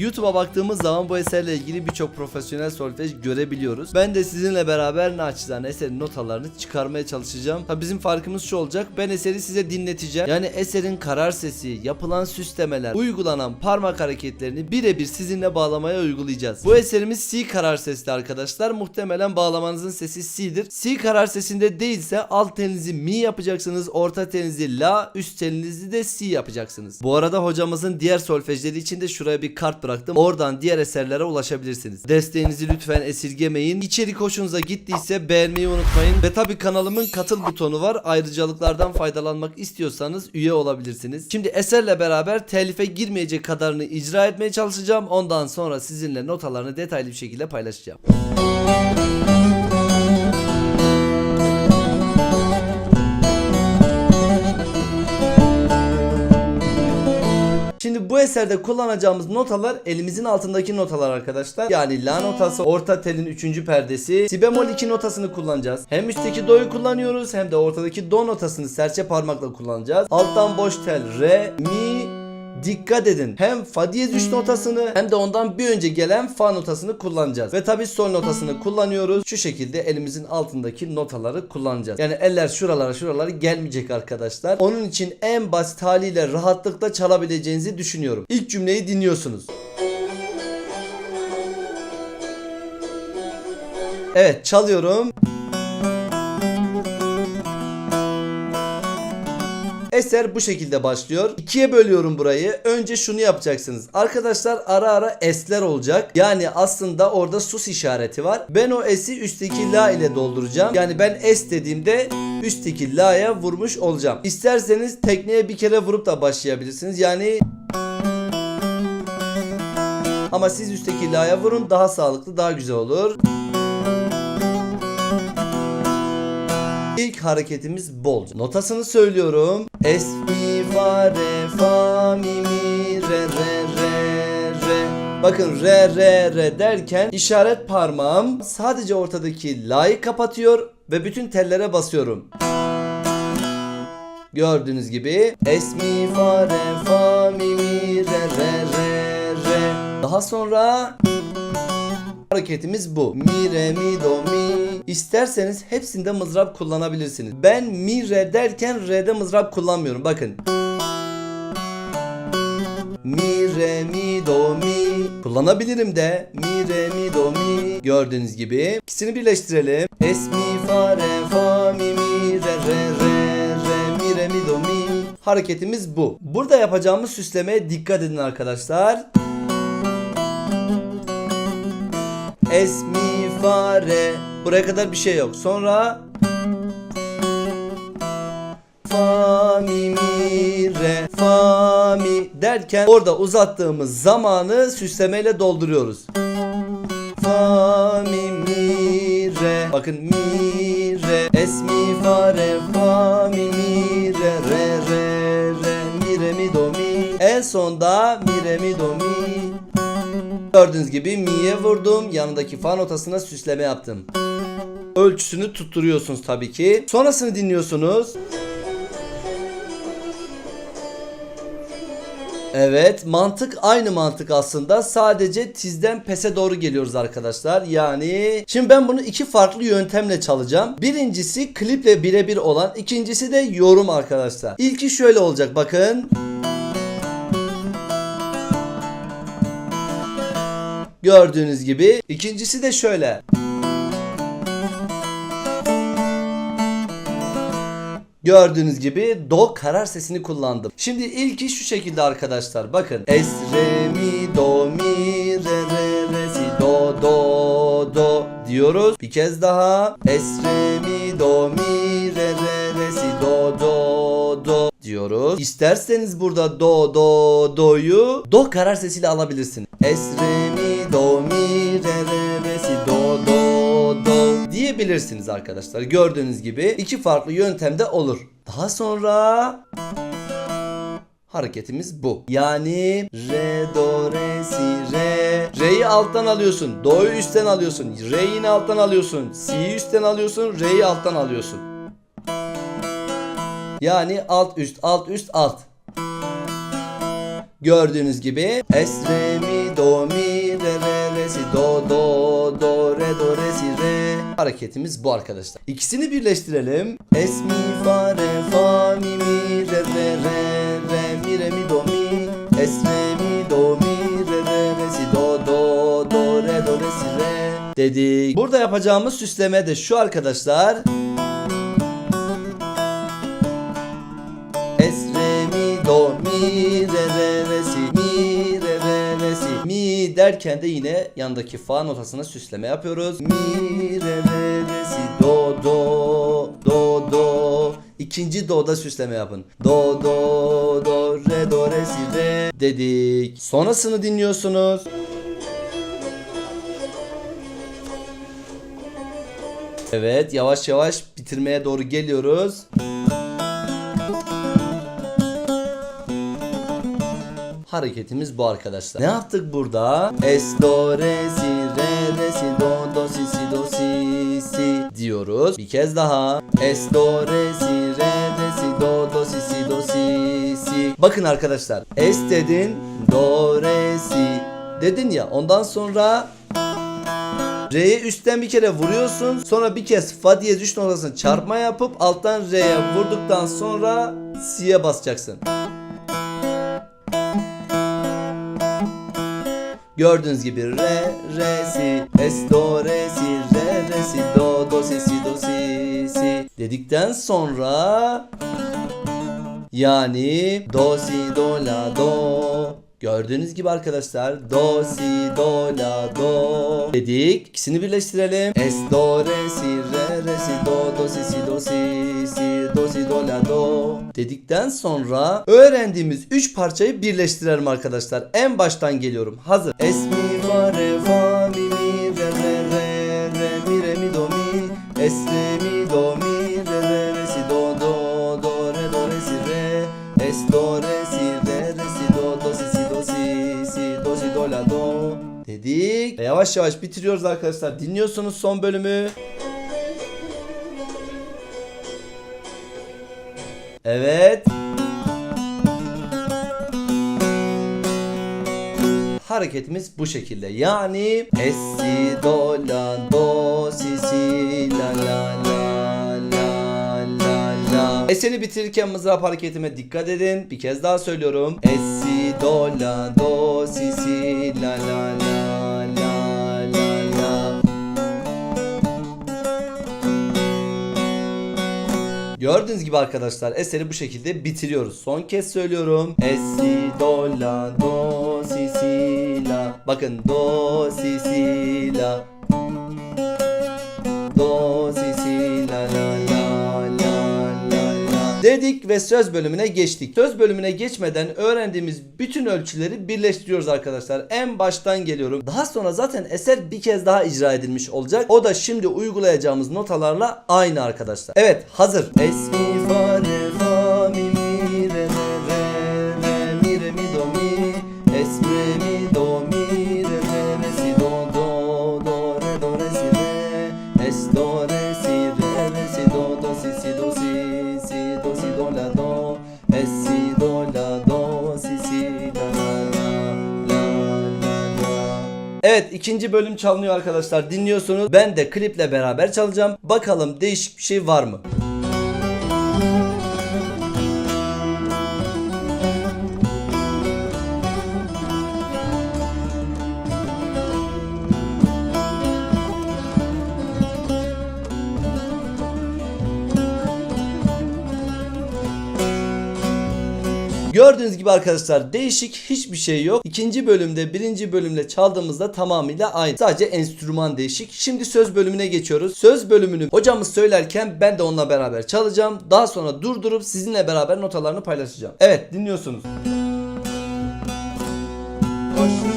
YouTube'a baktığımız zaman bu eserle ilgili birçok profesyonel solfej görebiliyoruz. Ben de sizinle beraber naçizane eserin notalarını çıkarmaya çalışacağım. Ha bizim farkımız şu olacak. Ben eseri size dinleteceğim. Yani eserin karar sesi, yapılan süslemeler, uygulanan parmak hareketlerini birebir sizinle bağlamaya uygulayacağız. Bu eserimiz C karar sesli arkadaşlar. Muhtemelen bağlamanızın sesi C'dir. C karar sesinde değilse alt telinizi Mi yapacaksınız. Orta telinizi La, üst telinizi de Si yapacaksınız. Bu arada hocamızın diğer solfejleri için de şuraya bir kart bıraktım. Oradan diğer eserlere ulaşabilirsiniz. Desteğinizi lütfen esirgemeyin. İçerik hoşunuza gittiyse beğenmeyi unutmayın. Ve tabi kanalımın katıl butonu var. Ayrıcalıklardan faydalanmak istiyorsanız üye olabilirsiniz. Şimdi eserle beraber telife girmeyecek kadarını icra etmeye çalışacağım. Ondan sonra sizinle notalarını detaylı bir şekilde paylaşacağım. Şimdi bu eserde kullanacağımız notalar elimizin altındaki notalar arkadaşlar. Yani la notası, orta telin 3. perdesi, si bemol 2 notasını kullanacağız. Hem üstteki do'yu kullanıyoruz hem de ortadaki do notasını serçe parmakla kullanacağız. Alttan boş tel re, mi, Dikkat edin. Hem fa diyez 3 notasını hem de ondan bir önce gelen fa notasını kullanacağız. Ve tabi sol notasını kullanıyoruz. Şu şekilde elimizin altındaki notaları kullanacağız. Yani eller şuralara şuralara gelmeyecek arkadaşlar. Onun için en basit haliyle rahatlıkla çalabileceğinizi düşünüyorum. İlk cümleyi dinliyorsunuz. Evet çalıyorum. Eser bu şekilde başlıyor. İkiye bölüyorum burayı. Önce şunu yapacaksınız. Arkadaşlar ara ara esler olacak. Yani aslında orada sus işareti var. Ben o esi üstteki la ile dolduracağım. Yani ben es dediğimde üstteki la'ya vurmuş olacağım. İsterseniz tekneye bir kere vurup da başlayabilirsiniz. Yani ama siz üstteki la'ya vurun daha sağlıklı daha güzel olur. İlk hareketimiz bol. Notasını söylüyorum. Es, mi, fa, re, fa, mi, mi, re, re, re, re. Bakın re, re, re derken işaret parmağım sadece ortadaki la'yı kapatıyor ve bütün tellere basıyorum. Gördüğünüz gibi es, mi, fa, re, fa, mi, mi, re, re, re, re. Daha sonra Hareketimiz bu. Mi, re, mi, do, mi. İsterseniz hepsinde mızrap kullanabilirsiniz. Ben mi, re derken re'de mızrap kullanmıyorum. Bakın. Mi, re, mi, do, mi. Kullanabilirim de. Mi, re, mi, do, mi. Gördüğünüz gibi. İkisini birleştirelim. Es, mi, fa, re, fa, mi, mi, re, re, re, re, mi, re, mi, do, mi. Hareketimiz bu. Burada yapacağımız süslemeye dikkat edin arkadaşlar. Es, mi, fa, re. Buraya kadar bir şey yok. Sonra fa, mi, mi, re, fa, mi derken orada uzattığımız zamanı süslemeyle dolduruyoruz. Fa, mi, mi, re. Bakın mi, re. Es, mi, fa, re, fa, mi, mi, re, re, re, re. Mi, re, mi, do, mi. En sonda mi, re, mi, do, mi. Gördüğünüz gibi mi'ye vurdum. Yanındaki fa notasına süsleme yaptım. Ölçüsünü tutturuyorsunuz tabii ki. Sonrasını dinliyorsunuz. Evet mantık aynı mantık aslında sadece tizden pese doğru geliyoruz arkadaşlar yani şimdi ben bunu iki farklı yöntemle çalacağım birincisi kliple birebir olan ikincisi de yorum arkadaşlar İlki şöyle olacak bakın Gördüğünüz gibi. İkincisi de şöyle. Gördüğünüz gibi do karar sesini kullandım. Şimdi ilki şu şekilde arkadaşlar. Bakın. Es, re, mi, do, mi, re, re, re, si, do, do, do diyoruz. Bir kez daha. Es, re, mi, do, mi, re, re, re, si, do, do, do diyoruz. İsterseniz burada do, do, do'yu do karar sesiyle alabilirsiniz. Es, re, do diyebilirsiniz arkadaşlar. Gördüğünüz gibi iki farklı yöntemde olur. Daha sonra hareketimiz bu. Yani re, do, re, si, re. Re'yi alttan alıyorsun. Do'yu üstten alıyorsun. Re'yi alttan alıyorsun. Si'yi üstten alıyorsun. Re'yi alttan alıyorsun. Yani alt üst alt üst alt. Gördüğünüz gibi es re mi do mi re re re si do do do re do re si re hareketimiz bu arkadaşlar. İkisini birleştirelim. Es mi fa re fa mi mi re re re re mi re mi do mi es re mi do mi re re re si do do do re do re si re dedik. Burada yapacağımız süsleme de şu arkadaşlar. Es re mi do mi re derken de yine yandaki fa notasına süsleme yapıyoruz. Mi re re re si do do do do İkinci do'da süsleme yapın. Do do do re do re si re dedik. Sonrasını dinliyorsunuz. Evet yavaş yavaş bitirmeye doğru geliyoruz. Hareketimiz bu arkadaşlar. Ne yaptık burada? Es do re si re re si do do si si do si si diyoruz. Bir kez daha. Es do re si re re si do do si si do si si. Bakın arkadaşlar. Es dedin, do re si dedin ya. Ondan sonra Re'ye üstten bir kere vuruyorsun. Sonra bir kez fa diyez 3 notasını çarpma yapıp alttan Re'ye vurduktan sonra si'ye basacaksın. Gördüğünüz gibi re re si es do re si re re si do do si si do si si dedikten sonra yani do si do la do Gördüğünüz gibi arkadaşlar do si do la do dedik. İkisini birleştirelim. Es do re si re re si do do si si do si si la do dedikten sonra öğrendiğimiz 3 parçayı birleştirelim arkadaşlar. En baştan geliyorum. Hazır. Es mi fa re fa mi mi re re re re mi re mi do mi es re mi do mi re re re si do do do re do re si re es do re si re re si do do si si do si si do si do la do dedik. Yavaş yavaş bitiriyoruz arkadaşlar. Dinliyorsunuz son bölümü. Evet. Hareketimiz bu şekilde. Yani es si do la do si si la la la la la la. Eseri bitirirken mızrap hareketime dikkat edin. Bir kez daha söylüyorum. Es si do la do si si la la la Gördüğünüz gibi arkadaşlar eseri bu şekilde bitiriyoruz. Son kez söylüyorum. Es si do la do si si la. Bakın do si si la. Dedik ve söz bölümüne geçtik. Söz bölümüne geçmeden öğrendiğimiz bütün ölçüleri birleştiriyoruz arkadaşlar. En baştan geliyorum. Daha sonra zaten eser bir kez daha icra edilmiş olacak. O da şimdi uygulayacağımız notalarla aynı arkadaşlar. Evet hazır. Es mi fa re fa Evet ikinci bölüm çalınıyor arkadaşlar dinliyorsunuz. Ben de kliple beraber çalacağım. Bakalım değişik bir şey var mı? Gördüğünüz gibi arkadaşlar değişik hiçbir şey yok. İkinci bölümde birinci bölümle çaldığımızda tamamıyla aynı. Sadece enstrüman değişik. Şimdi söz bölümüne geçiyoruz. Söz bölümünü hocamız söylerken ben de onunla beraber çalacağım. Daha sonra durdurup sizinle beraber notalarını paylaşacağım. Evet dinliyorsunuz. Başı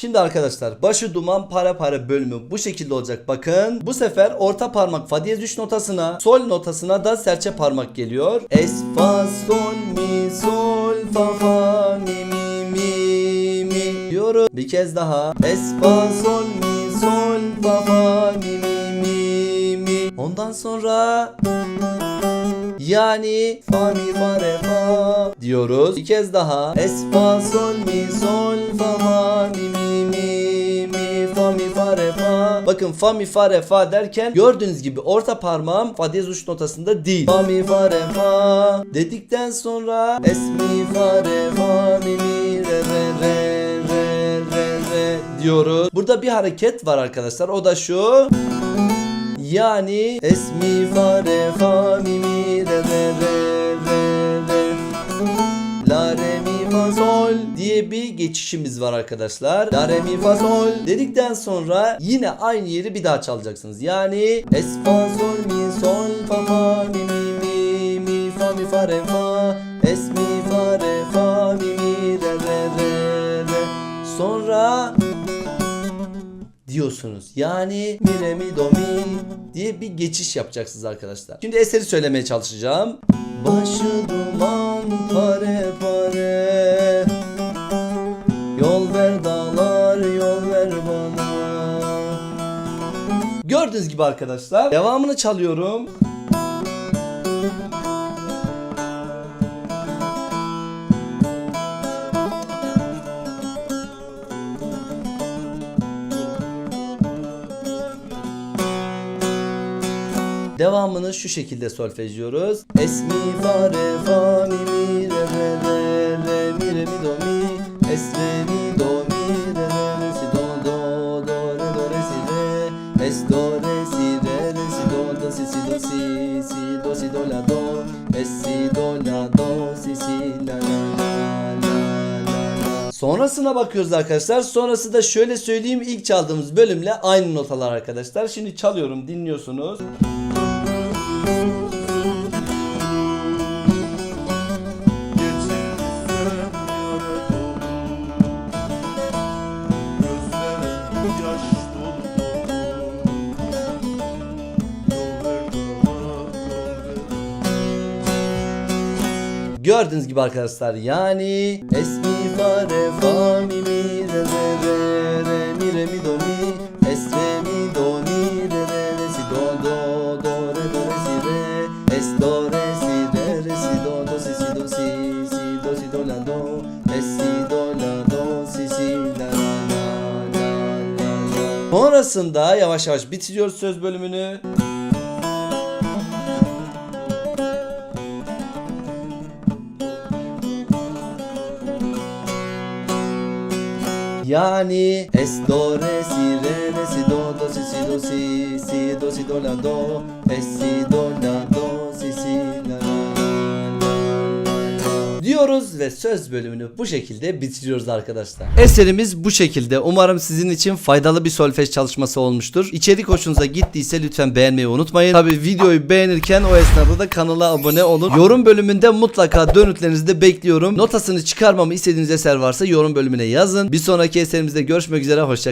Şimdi arkadaşlar başı duman para para bölümü bu şekilde olacak. Bakın bu sefer orta parmak fa diyez 3 notasına sol notasına da serçe parmak geliyor. Es fa sol mi sol fa fa mi mi mi mi diyoruz. Bir kez daha. Es fa sol mi sol fa fa mi mi mi mi. Ondan sonra yani fa mi fa re fa diyoruz. Bir kez daha. Es fa sol mi sol fa fa mi Bakın fa mi fa re fa derken gördüğünüz gibi orta parmağım fa diyez uç notasında değil. Fa mi fa re fa dedikten sonra es mi fa re fa mi mi re re re re re re diyoruz. Burada bir hareket var arkadaşlar. O da şu. Yani es mi fa re fa mi mi re re re sol diye bir geçişimiz var arkadaşlar. La re mi fa sol dedikten sonra yine aynı yeri bir daha çalacaksınız. Yani es fa sol mi sol fa fa mi mi mi mi fa mi fa re fa es mi fa re fa mi mi re re re re sonra diyorsunuz. Yani mi re mi do mi diye bir geçiş yapacaksınız arkadaşlar. Şimdi eseri söylemeye çalışacağım. Başı duman pare pare Gördüğünüz gibi arkadaşlar devamını çalıyorum. Devamını şu şekilde solfejliyoruz. Es mi fa re fa mi mi re do si si do si si do si do la do es si do la do si si la la Sonrasına bakıyoruz arkadaşlar. Sonrası da şöyle söyleyeyim ilk çaldığımız bölümle aynı notalar arkadaşlar. Şimdi çalıyorum dinliyorsunuz. Gördüğünüz gibi arkadaşlar yani es mi fa fa mi mi re re re re mi re mi do mi es re mi do mi re re re si do do do re do re si re es do re si re re si do do si si do si si do si do la do es si do la do si si la la la la la Sonrasında yavaş yavaş bitiriyoruz söz bölümünü. Yani es do re si re re si do do si si do si si do si do la do es si do diyoruz ve söz bölümünü bu şekilde bitiriyoruz arkadaşlar. Eserimiz bu şekilde. Umarım sizin için faydalı bir solfej çalışması olmuştur. İçerik hoşunuza gittiyse lütfen beğenmeyi unutmayın. Tabi videoyu beğenirken o esnada da kanala abone olun. Yorum bölümünde mutlaka dönütlerinizi de bekliyorum. Notasını çıkarmamı istediğiniz eser varsa yorum bölümüne yazın. Bir sonraki eserimizde görüşmek üzere. Hoşçakalın.